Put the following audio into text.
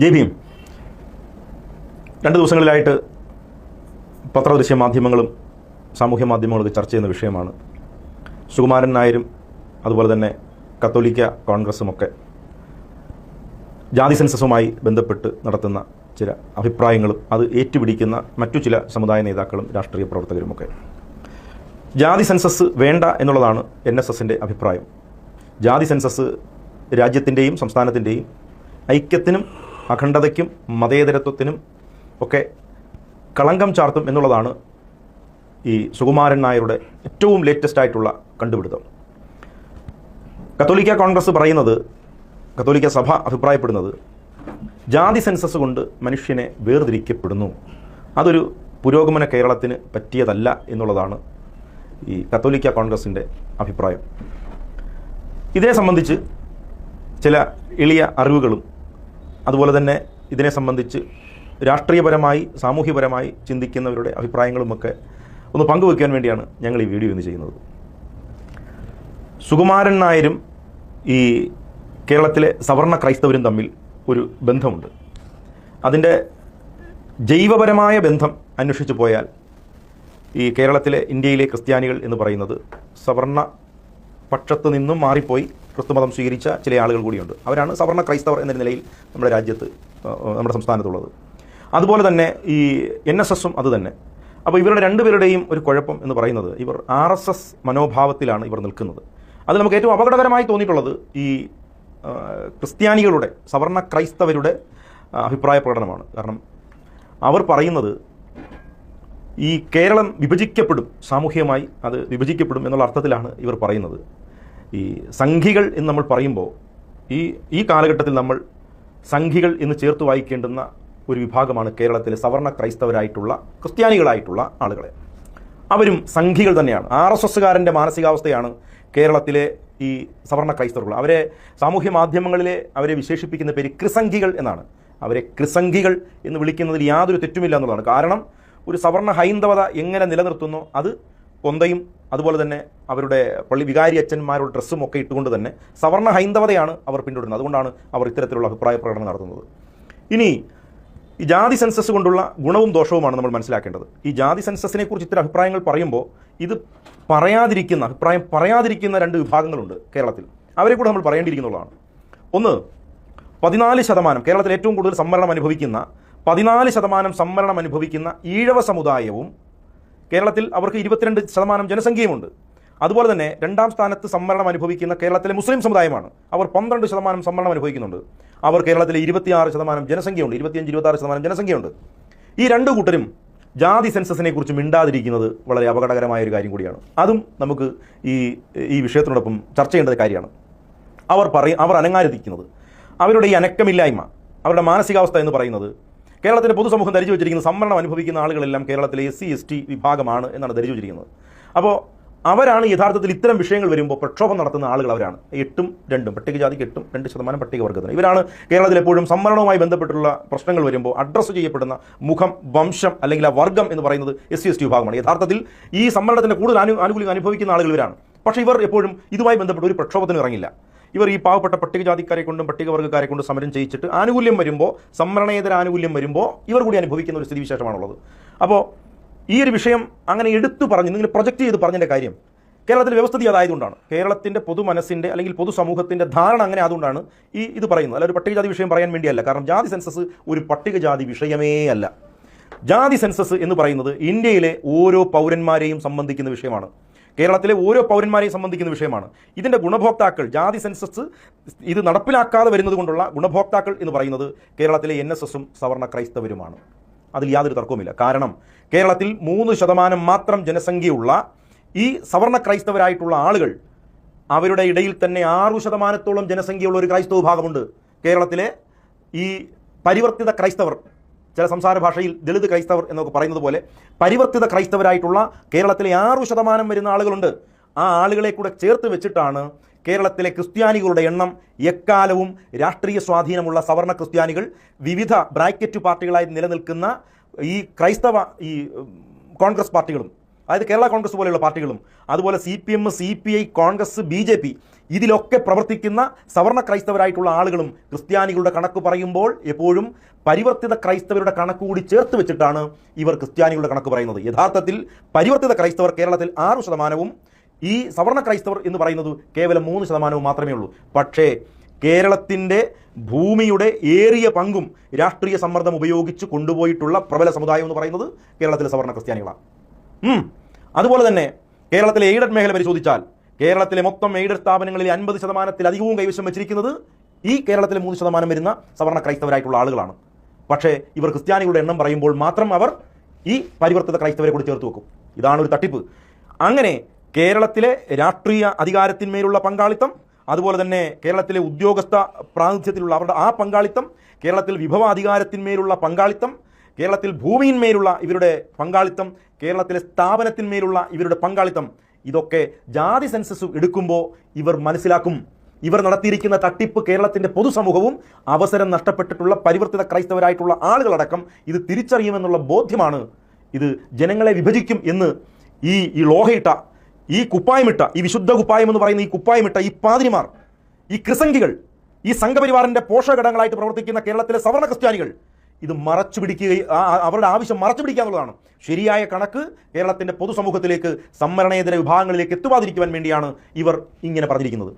ഭീം രണ്ട് ദിവസങ്ങളിലായിട്ട് പത്രദൃശ്യ മാധ്യമങ്ങളും സാമൂഹ്യ മാധ്യമങ്ങളൊക്കെ ചർച്ച ചെയ്യുന്ന വിഷയമാണ്. സുകുമാരൻ നായരും അതുപോലെ തന്നെ കത്തോലിക്ക കോൺഗ്രസുമൊക്കെ ജാതി സെൻസസുമായി ബന്ധപ്പെട്ട് നടത്തുന്ന ചില അഭിപ്രായങ്ങളും അത് ഏറ്റുപിടിക്കുന്ന മറ്റു ചില സമുദായ നേതാക്കളും രാഷ്ട്രീയ പ്രവർത്തകരുമൊക്കെ. ജാതി സെൻസസ് വേണ്ട എന്നുള്ളതാണ് എൻ എസ് എസിന്റെ അഭിപ്രായം. ജാതി സെൻസസ് രാജ്യത്തിന്റെയും സംസ്ഥാനത്തിന്റെയും ഐക്യത്തിനും അഖണ്ഡതയ്ക്കും മതേതരത്വത്തിനും ഒക്കെ കളങ്കം ചാർത്തും എന്നുള്ളതാണ് ഈ സുകുമാരൻ നായരുടെ ഏറ്റവും ലേറ്റസ്റ്റ് ആയിട്ടുള്ള കണ്ടുപിടുത്തം. കത്തോലിക്ക കോൺഗ്രസ് പറയുന്നത് കത്തോലിക്ക സഭ അഭിപ്രായപ്പെടുന്നത് ജാതി സെൻസസ് കൊണ്ട് മനുഷ്യനെ വേർതിരിക്കപ്പെടുന്നു. അതൊരു പുരോഗമന കേരളത്തിന് പറ്റിയതല്ല എന്നുള്ളതാണ് ഈ കത്തോലിക്ക കോൺഗ്രസിന്റെ അഭിപ്രായം. ഇതേ സംബന്ധിച്ച് ചില എളിയ അറിവുകളും അതുപോലെ തന്നെ ഇതിനെ സംബന്ധിച്ച് രാഷ്ട്രീയപരമായി സാമൂഹ്യപരമായി ചിന്തിക്കുന്നവരുടെ അഭിപ്രായങ്ങളുമൊക്കെ ഒന്ന് പങ്കുവെക്കാൻ വേണ്ടിയാണ് ഞങ്ങൾ ഈ വീഡിയോ ഇന്ന് ചെയ്യുന്നത്. സുകുമാരൻ നായരും ഈ കേരളത്തിലെ സവർണ ക്രൈസ്തവരും തമ്മിൽ ഒരു ബന്ധമുണ്ട്. അതിന്റെ ജൈവപരമായ ബന്ധം അന്വേഷിച്ചു പോയാൽ ഈ കേരളത്തിലെ ഇന്ത്യയിലെ ക്രിസ്ത്യാനികൾ എന്ന് പറയുന്നത് സവർണ പക്ഷത്ത് നിന്നും മാറിപ്പോയി ക്രിസ്തുമതം സ്വീകരിച്ച ചില ആളുകൾ കൂടിയുണ്ട്. അവരാണ് സവർണ ക്രൈസ്തവർ എന്ന നിലയിൽ നമ്മുടെ രാജ്യത്ത് നമ്മുടെ സംസ്ഥാനത്തുള്ളത്. അതുപോലെ തന്നെ ഈ എൻ എസ് എസും അത് തന്നെ. അപ്പോൾ ഇവരുടെ രണ്ടുപേരുടെയും ഒരു കുഴപ്പം എന്ന് പറയുന്നത് ഇവർ ആർ എസ് എസ് മനോഭാവത്തിലാണ് ഇവർ നിൽക്കുന്നത്. അത് നമുക്ക് ഏറ്റവും അപകടകരമായി തോന്നിയിട്ടുള്ളത് ഈ ക്രിസ്ത്യാനികളുടെ സവർണ ക്രൈസ്തവരുടെ അഭിപ്രായ പ്രകടനമാണ്. കാരണം അവർ പറയുന്നത് ഈ കേരളം വിഭജിക്കപ്പെടും സാമൂഹികമായി അത് വിഭജിക്കപ്പെടും എന്നുള്ള അർത്ഥത്തിലാണ് ഇവർ പറയുന്നത്. ഈ സംഘികൾ എന്ന് നമ്മൾ പറയുമ്പോൾ ഈ ഈ കാലഘട്ടത്തിൽ നമ്മൾ സംഘികൾ എന്ന് ചേർത്ത് വായിക്കേണ്ടുന്ന ഒരു വിഭാഗമാണ് കേരളത്തിലെ സവർണ ക്രൈസ്തവരായിട്ടുള്ള ക്രിസ്ത്യാനികളായിട്ടുള്ള ആളുകളെ. അവരും സംഘികൾ തന്നെയാണ്. ആർ എസ് എസ്സുകാരന്റെ മാനസികാവസ്ഥയാണ് കേരളത്തിലെ ഈ സവർണ ക്രൈസ്തവർ അവരെ സാമൂഹ്യ മാധ്യമങ്ങളിലെ അവരെ വിശേഷിപ്പിക്കുന്ന പേര് ക്രിസംഘികൾ എന്നാണ്. അവരെ ക്രിസംഘികൾ എന്ന് വിളിക്കുന്നതിൽ യാതൊരു തെറ്റുമില്ല എന്നുള്ളതാണ്. കാരണം ഒരു സവർണ ഹൈന്ദവത എങ്ങനെ നിലനിർത്തുന്നു? അത് കൊന്തയും അതുപോലെ തന്നെ അവരുടെ പള്ളി വികാരി അച്ഛന്മാരുടെ ഡ്രസ്സും ഒക്കെ ഇട്ടുകൊണ്ട് തന്നെ സവർണ ഹൈന്ദവതയാണ് അവർ പിന്തുടരുന്നത്. അതുകൊണ്ടാണ് അവർ ഇത്തരത്തിലുള്ള അഭിപ്രായ പ്രകടനം നടത്തുന്നത്. ഇനി ഈ ജാതി സെൻസസ് കൊണ്ടുള്ള ഗുണവും ദോഷവുമാണ് നമ്മൾ മനസ്സിലാക്കേണ്ടത്. ഈ ജാതി സെൻസസിനെ കുറിച്ച് ഇത്തരം അഭിപ്രായങ്ങൾ പറയുമ്പോൾ ഇത് പറയാതിരിക്കുന്ന അഭിപ്രായം പറയാതിരിക്കുന്ന രണ്ട് വിഭാഗങ്ങളുണ്ട് കേരളത്തിൽ. അവരെ കൂടെ നമ്മൾ പറയേണ്ടിയിരിക്കുന്നതാണ്. ഒന്ന് പതിനാല് ശതമാനം കേരളത്തിൽ ഏറ്റവും കൂടുതൽ സംവരണം അനുഭവിക്കുന്ന പതിനാല് ശതമാനം സംവരണം അനുഭവിക്കുന്ന ഈഴവ സമുദായവും കേരളത്തിൽ അവർക്ക് ഇരുപത്തിരണ്ട് ശതമാനം ജനസംഖ്യയുമുണ്ട്. അതുപോലെ തന്നെ രണ്ടാം സ്ഥാനത്ത് സംവരണം അനുഭവിക്കുന്ന കേരളത്തിലെ മുസ്ലിം സമുദായമാണ്. അവർ പന്ത്രണ്ട് ശതമാനം സംവരണം അനുഭവിക്കുന്നുണ്ട്. അവർ കേരളത്തിലെ ഇരുപത്തിയാറ് ശതമാനം ജനസംഖ്യയുണ്ട്. ഇരുപത്തിയഞ്ച് ഇരുപത്താറ് ശതമാനം ജനസംഖ്യയുണ്ട്. ഈ രണ്ട് കൂട്ടരും ജാതി സെൻസസിനെ കുറിച്ച് മിണ്ടാതിരിക്കുന്നത് വളരെ അപകടകരമായ ഒരു കാര്യം കൂടിയാണ്. അതും നമുക്ക് ഈ ഈ വിഷയത്തിനോടൊപ്പം ചർച്ച ചെയ്യേണ്ട കാര്യമാണ്. അവർ പറയും അവർ അനങ്ങാതിരിക്കുന്നത്. അവരുടെ ഈ അനക്കമില്ലായ്മ അവരുടെ മാനസികാവസ്ഥ എന്ന് പറയുന്നത് കേരളത്തിലെ പൊതുസമൂഹം ധരിച്ചു വെച്ചിരിക്കുന്ന സംവരണം അനുഭവിക്കുന്ന ആളുകളെല്ലാം കേരളത്തിലെ എസ് സി എസ് ടി വിഭാഗമാണ് എന്നാണ് ധരിച്ചു വെച്ചിരിക്കുന്നത്. അപ്പോൾ അവരാണ് യഥാർത്ഥത്തിൽ ഇത്തരം വിഷയങ്ങൾ വരുമ്പോൾ പ്രക്ഷോഭം നടത്തുന്ന ആളുകൾ അവരാണ്. എട്ടും രണ്ടും പട്ടികജാതിക്ക് എട്ടും രണ്ട് ശതമാനം പട്ടികവർഗത്തിന്. ഇവരാണ് കേരളത്തിൽ എപ്പോഴും സംവരണവുമായി ബന്ധപ്പെട്ടുള്ള പ്രശ്നങ്ങൾ വരുമ്പോൾ അഡ്രസ്സ് ചെയ്യപ്പെടുന്ന മുഖം വംശം അല്ലെങ്കിൽ ആ വർഗം എന്ന് പറയുന്നത് എസ് സി എസ് ടി വിഭാഗമാണ്. യഥാർത്ഥത്തിൽ ഈ സംവരണത്തിന്റെ കൂടുതൽ അനു ആനുകൂല്യം അനുഭവിക്കുന്ന ആളുകൾ ഇവരാണ്. പക്ഷേ ഇവർ എപ്പോഴും ഇതുമായി ബന്ധപ്പെട്ട് ഒരു പ്രക്ഷോഭത്തിന് ഇറങ്ങില്ല. ഇവർ ഈ പാവപ്പെട്ട പട്ടികജാതിക്കാരെ കൊണ്ടും പട്ടികവർഗക്കാരെ കൊണ്ടും സമരം ചെയ്യിച്ചിട്ട് ആനുകൂല്യം വരുമ്പോൾ സംവരണേതര ആനുകൂല്യം വരുമ്പോൾ ഇവർ കൂടി അനുഭവിക്കുന്ന ഒരു സ്ഥിതിവിശേഷമാണുള്ളത്. അപ്പോൾ ഈ ഒരു വിഷയം അങ്ങനെ എടുത്തു പറഞ്ഞു നിങ്ങൾ പ്രൊജക്റ്റ് ചെയ്ത് പറഞ്ഞതിന്റെ കാര്യം കേരളത്തിലെ വ്യവസ്ഥിതി അതായതുകൊണ്ടാണ്. കേരളത്തിന്റെ പൊതുമനസ്സിന്റെ അല്ലെങ്കിൽ പൊതുസമൂഹത്തിന്റെ ധാരണ അങ്ങനെ അതുകൊണ്ടാണ് ഈ ഇത് പറയുന്നത്. അല്ല ഒരു പട്ടികജാതി വിഷയം പറയാൻ വേണ്ടിയല്ല. കാരണം ജാതി സെൻസസ് ഒരു പട്ടികജാതി വിഷയമേ അല്ല. ജാതി സെൻസസ് എന്ന് പറയുന്നത് ഇന്ത്യയിലെ ഓരോ പൗരന്മാരെയും സംബന്ധിക്കുന്ന വിഷയമാണ്. കേരളത്തിലെ ഓരോ പൗരന്മാരെയും സംബന്ധിക്കുന്ന വിഷയമാണ്. ഇതിന്റെ ഗുണഭോക്താക്കൾ ജാതി സെൻസസ് ഇത് നടപ്പിലാക്കാതെ വരുന്നത് കൊണ്ടുള്ള ഗുണഭോക്താക്കൾ എന്ന് പറയുന്നത് കേരളത്തിലെ എൻ എസ് എസും സവർണ ക്രൈസ്തവരുമാണ്. അതിൽ യാതൊരു തർക്കവുമില്ല. കാരണം കേരളത്തിൽ മൂന്ന് ശതമാനം മാത്രം ജനസംഖ്യയുള്ള ഈ സവർണ ക്രൈസ്തവരായിട്ടുള്ള ആളുകൾ അവരുടെ ഇടയിൽ തന്നെ ആറു ശതമാനത്തോളം ജനസംഖ്യയുള്ള ഒരു ക്രൈസ്തവ വിഭാഗമുണ്ട്. കേരളത്തിലെ ഈ പരിവർത്തിത ക്രൈസ്തവർ ചില സംസാര ഭാഷയിൽ ദളിത് ക്രൈസ്തവർ എന്നൊക്കെ പറയുന്നത് പോലെ പരിവർത്തിത ക്രൈസ്തവരായിട്ടുള്ള കേരളത്തിലെ ആറു ശതമാനം വരുന്ന ആളുകളുണ്ട്. ആ ആളുകളെ കൂടെ ചേർത്ത് വെച്ചിട്ടാണ് കേരളത്തിലെ ക്രിസ്ത്യാനികളുടെ എണ്ണം എക്കാലവും രാഷ്ട്രീയ സ്വാധീനമുള്ള സവർണ ക്രിസ്ത്യാനികൾ വിവിധ ബ്രാക്കറ്റ് പാർട്ടികളായി നിലനിൽക്കുന്ന ഈ ക്രൈസ്തവ ഈ കോൺഗ്രസ് പാർട്ടികളും അതായത് കേരള കോൺഗ്രസ് പോലെയുള്ള പാർട്ടികളും അതുപോലെ C P M C P I Congress B J P ഇതിലൊക്കെ പ്രവർത്തിക്കുന്ന സവർണ ക്രൈസ്തവരായിട്ടുള്ള ആളുകളും ക്രിസ്ത്യാനികളുടെ കണക്ക് പറയുമ്പോൾ എപ്പോഴും പരിവർത്തിത ക്രൈസ്തവരുടെ കണക്ക് കൂടി ചേർത്ത് വെച്ചിട്ടാണ് ഇവർ ക്രിസ്ത്യാനികളുടെ കണക്ക് പറയുന്നത്. യഥാർത്ഥത്തിൽ പരിവർത്തിത ക്രൈസ്തവർ കേരളത്തിൽ ആറു ശതമാനവും ഈ സവർണ ക്രൈസ്തവർ എന്ന് പറയുന്നത് കേവലം മൂന്ന് ശതമാനവും മാത്രമേ ഉള്ളൂ. പക്ഷേ കേരളത്തിന്റെ ഭൂമിയുടെ ഏറിയ പങ്കും രാഷ്ട്രീയ സമ്മർദ്ദം ഉപയോഗിച്ച് കൊണ്ടുപോയിട്ടുള്ള പ്രബല സമുദായം എന്ന് പറയുന്നത് കേരളത്തിലെ സവർണ ക്രിസ്ത്യാനികളാണ്. അതുപോലെ തന്നെ കേരളത്തിലെ എയ്ഡഡ് മേഖല പരിശോധിച്ചാൽ കേരളത്തിലെ മൊത്തം എയ്ഡഡ് സ്ഥാപനങ്ങളിൽ അൻപത് ശതമാനത്തിലധികവും കൈവശം വെച്ചിരിക്കുന്നത് ഈ കേരളത്തിലെ മൂന്ന് ശതമാനം വരുന്ന സവർണ ക്രൈസ്തവരായിട്ടുള്ള ആളുകളാണ്. പക്ഷേ ഇവർ ക്രിസ്ത്യാനികളുടെ എണ്ണം പറയുമ്പോൾ മാത്രം അവർ ഈ പരിവർത്തിത ക്രൈസ്തവരെ കൂടി ചേർത്ത് വെക്കും. ഇതാണ് ഒരു തട്ടിപ്പ്. അങ്ങനെ കേരളത്തിലെ രാഷ്ട്രീയ അധികാരത്തിന്മേലുള്ള പങ്കാളിത്തം അതുപോലെ തന്നെ കേരളത്തിലെ ഉദ്യോഗസ്ഥ പ്രാതിനിധ്യത്തിലുള്ള അവരുടെ ആ പങ്കാളിത്തം കേരളത്തിൽ വിഭവ അധികാരത്തിന്മേലുള്ള പങ്കാളിത്തം കേരളത്തിൽ ഭൂമിയിന്മേലുള്ള ഇവരുടെ പങ്കാളിത്തം കേരളത്തിലെ സ്ഥാപനത്തിന്മേലുള്ള ഇവരുടെ പങ്കാളിത്തം ഇതൊക്കെ ജാതി സെൻസസ് എടുക്കുമ്പോൾ ഇവർ മനസ്സിലാക്കും. ഇവർ നടത്തിയിരിക്കുന്ന തട്ടിപ്പ് കേരളത്തിന്റെ പൊതുസമൂഹവും അവസരം നഷ്ടപ്പെട്ടിട്ടുള്ള പരിവർത്തിത ക്രൈസ്തവരായിട്ടുള്ള ആളുകളടക്കം ഇത് തിരിച്ചറിയുമെന്നുള്ള ബോധ്യമാണ് ഇത് ജനങ്ങളെ വിഭജിക്കും എന്ന് ഈ ഈ ലോഹയിട്ട ഈ കുപ്പായമിട്ട ഈ വിശുദ്ധ കുപ്പായം എന്ന് പറയുന്ന ഈ കുപ്പായമിട്ട ഈ പാതിരിമാർ ഈ ക്രിസംഗികൾ ഈ സംഘപരിവാറിന്റെ പോഷകഘടകങ്ങളായിട്ട് പ്രവർത്തിക്കുന്ന കേരളത്തിലെ സവർണ ക്രിസ്ത്യാനികൾ ഇത് മറച്ചു പിടിക്കുകയും അവരുടെ ആവശ്യം മറച്ചു പിടിക്കുക എന്നുള്ളതാണ്. ശരിയായ കണക്ക് കേരളത്തിന്റെ പൊതുസമൂഹത്തിലേക്ക് സംവരണേതര വിഭാഗങ്ങളിലേക്ക് എത്തുവാതിരിക്കുവാൻ വേണ്ടിയാണ് ഇവർ ഇങ്ങനെ പറഞ്ഞിരിക്കുന്നത്.